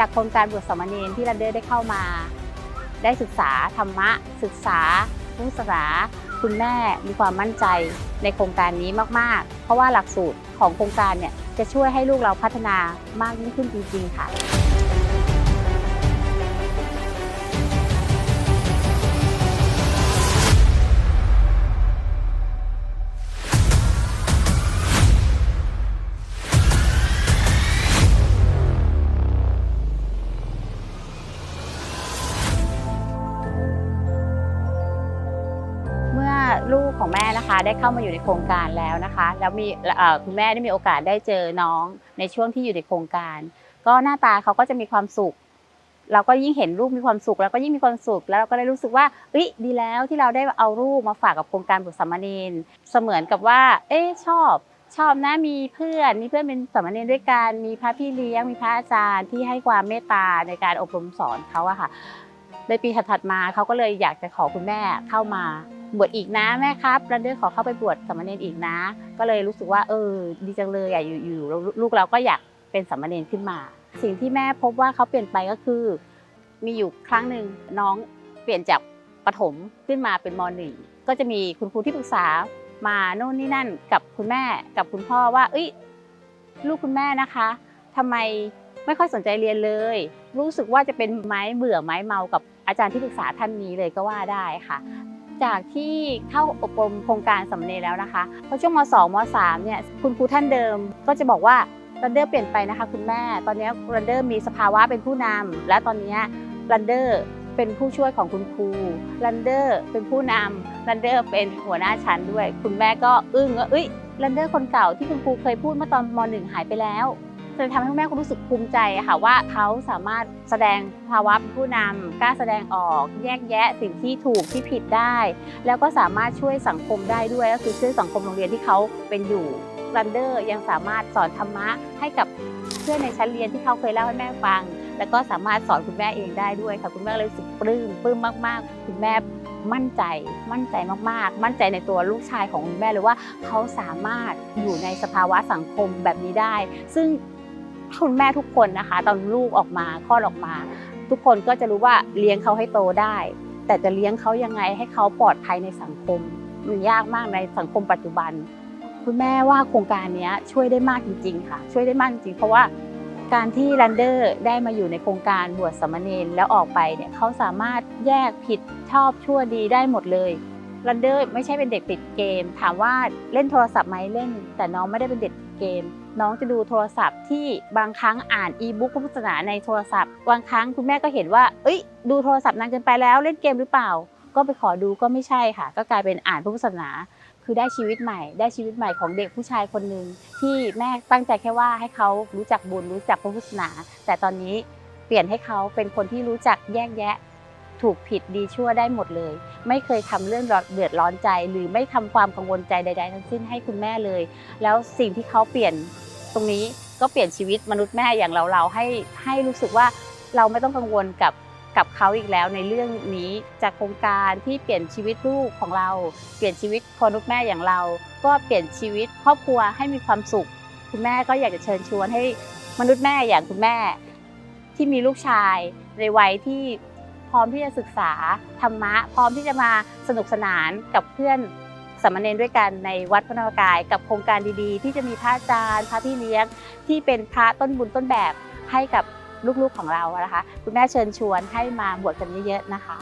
จากโครงการบวชสมณีที่รันเดอร์ได้เข้ามา ได้ศึกษาธรรมะ ศึกษาพุทธศาสนาคุณแม่มีความมั่นใจในโครงการนี้มาก ๆ เพราะว่าหลักสูตรของโครงการเนี่ยจะช่วยให้ลูกเราพัฒนามากยิ่งขึ้นจริง ๆ ค่ะ ของแม่นะคะ ได้เข้ามาอยู่ในโครงการแล้วนะคะ แล้วมีคุณแม่ได้มีโอกาสได้เจอน้องในช่วงที่อยู่ในโครงการ ก็หน้าตาเขาก็จะมีความสุข เราก็ยิ่งเห็นลูกมีความสุข แล้วก็ยิ่งมีความสุข แล้วเราก็ได้รู้สึกว่าเอ้ยดีแล้วที่เราได้เอาลูกมาฝากกับโครงการบุตรสามเณรเสมือนกับว่า เอ๊ชอบชอบนะมีเพื่อนมีเพื่อนเป็นสามเณรด้วยกันมีพระพี่เลี้ยงมีพระอาจารย์ที่ให้ความเมตตาในการอบรมสอนเขาอะค่ะในปีถัดๆมาเขาก็เลยอยากจะขอคุณแม่เข้ามา บวชอีกนะแม่ครับรันเดอร์ขอเข้าไปบวชสามเณรอีกนะ ก็เลยรู้สึกว่าเออดีจังเลยอะอยู่ๆลูกเราก็อยากเป็นสามเณรขึ้นมา สิ่งที่แม่พบว่าเขาเปลี่ยนไปก็คือ มีอยู่ครั้งหนึ่งน้องเปลี่ยนจากประถมขึ้นมาเป็นมหนึ่งก็จะมีคุณครูที่ปรึกษามาโน่นนี่นั่นกับคุณแม่กับคุณพ่อว่า เอ้ยลูกคุณแม่นะคะทำไมไม่ค่อยสนใจเรียนเลย รู้สึกว่าจะเป็นไม้เบื่อไม้เมากับอาจารย์ที่ปรึกษาท่านนี้เลยก็ว่าได้ค่ะ จากที่เข้าอบรมโครงการสำเร็จแล้วนะคะพอช่วงม 2 ม 3 เนี่ยคุณครูท่านเดิมก็จะบอกว่ารันเดอร์เปลี่ยนไปนะคะคุณแม่ ตอนนี้รันเดอร์มีสภาวะเป็นผู้นำและตอนนี้รันเดอร์เป็นผู้ช่วยของคุณครูรันเดอร์เป็นผู้นำรันเดอร์เป็นหัวหน้าชั้นด้วย คุณแม่ก็อึ้งว่าเอ้ยรันเดอร์คนเก่าที่คุณครูเคยพูดเมื่อตอนม .1 หายไปแล้ว เลยทำให้คุณแม่คุณรู้สึกภูมิใจค่ะว่าเขาสามารถแสดงภาวะเป็นผู้นำกล้าแสดงออก แยกแยะสิ่งที่ถูกที่ผิดได้ แล้วก็สามารถช่วยสังคมได้ด้วยก็คือช่วยสังคมโรงเรียนที่เขาเป็นอยู่รันเดอร์ยังสามารถสอนธรรมะให้กับเพื่อนในชั้นเรียนที่เขาเคยเล่าให้แม่ฟัง แล้วก็สามารถสอนคุณแม่เองได้ด้วยค่ะคุณแม่เลยรู้สึกปลื้มปลื้มมาก ๆ คุณแม่มั่นใจ มั่นใจมากๆ มั่นใจในตัวลูกชายของคุณแม่เลยว่าเขาสามารถอยู่ในสภาวะสังคมแบบนี้ได้ ซึ่ง คุณแม่ทุกคนนะคะ ตอนลูกออกมาคลอดออกมา ทุกคนก็จะรู้ว่าเลี้ยงเขาให้โตได้ แต่จะเลี้ยงเขายังไงให้เขาปลอดภัยในสังคม มันยากมากในสังคมปัจจุบัน คุณแม่ว่าโครงการนี้ช่วยได้มากจริง ๆ ค่ะ ช่วยได้มากจริง ๆ เพราะว่าการที่รันเดอร์ได้มาอยู่ในโครงการบวชสมณรแล้วออกไปเนี่ยเขาสามารถแยกผิดชอบชั่วดีได้หมดเลยรันเดอร์ไม่ใช่เป็นเด็กติดเกม ถามว่าเล่นโทรศัพท์ไหมเล่น แต่น้องไม่ได้เป็นเด็ก เกม น้องจะดูโทรศัพท์ที่บางครั้งอ่านอีบุ๊กพุทธศาสนาในโทรศัพท์ บางครั้งคุณแม่ก็เห็นว่า เอ้ย ดูโทรศัพท์นานเกินไปแล้วเล่นเกมหรือเปล่า ก็ไปขอดูก็ไม่ใช่ค่ะ ก็กลายเป็นอ่านพุทธศาสนา คือได้ชีวิตใหม่ ได้ชีวิตใหม่ของเด็กผู้ชายคนหนึ่งที่แม่ตั้งใจแค่ว่าให้เขารู้จักบุญรู้จักพระพุทธศาสนา แต่ตอนนี้เปลี่ยนให้เขาเป็นคนที่รู้จักแยกแยะ ถูกผิดดีชั่วได้หมดเลย ไม่เคยทำเรื่องเดือดร้อนใจ หรือไม่ทำความกังวลใจใด ๆ ทั้งสิ้นให้คุณแม่เลย แล้วสิ่งที่เขาเปลี่ยนตรงนี้ก็เปลี่ยนชีวิตมนุษย์แม่อย่างเราเราให้ให้รู้สึกว่าเราไม่ต้องกังวลกับกับเขาอีกแล้วในเรื่องนี้จากโครงการที่เปลี่ยนชีวิตลูกของเรา เปลี่ยนชีวิตมนุษย์แม่อย่างเรา ก็เปลี่ยนชีวิตครอบครัวให้มีความสุข คุณแม่ก็อยากจะเชิญชวนให้มนุษย์แม่อย่างคุณแม่ ที่มีลูกชายในวัยที่ พร้อมที่จะศึกษาธรรมะ พร้อมที่จะมาสนุกสนานกับเพื่อนสามเณรด้วยกันในวัดพระนวกาย กับโครงการดีๆ ที่จะมีพระอาจารย์พระพี่เลี้ยง ที่เป็นพระต้นบุญต้นแบบให้กับลูกๆของเรานะคะ คุณแม่เชิญชวนให้มาบวชกันเยอะๆนะคะ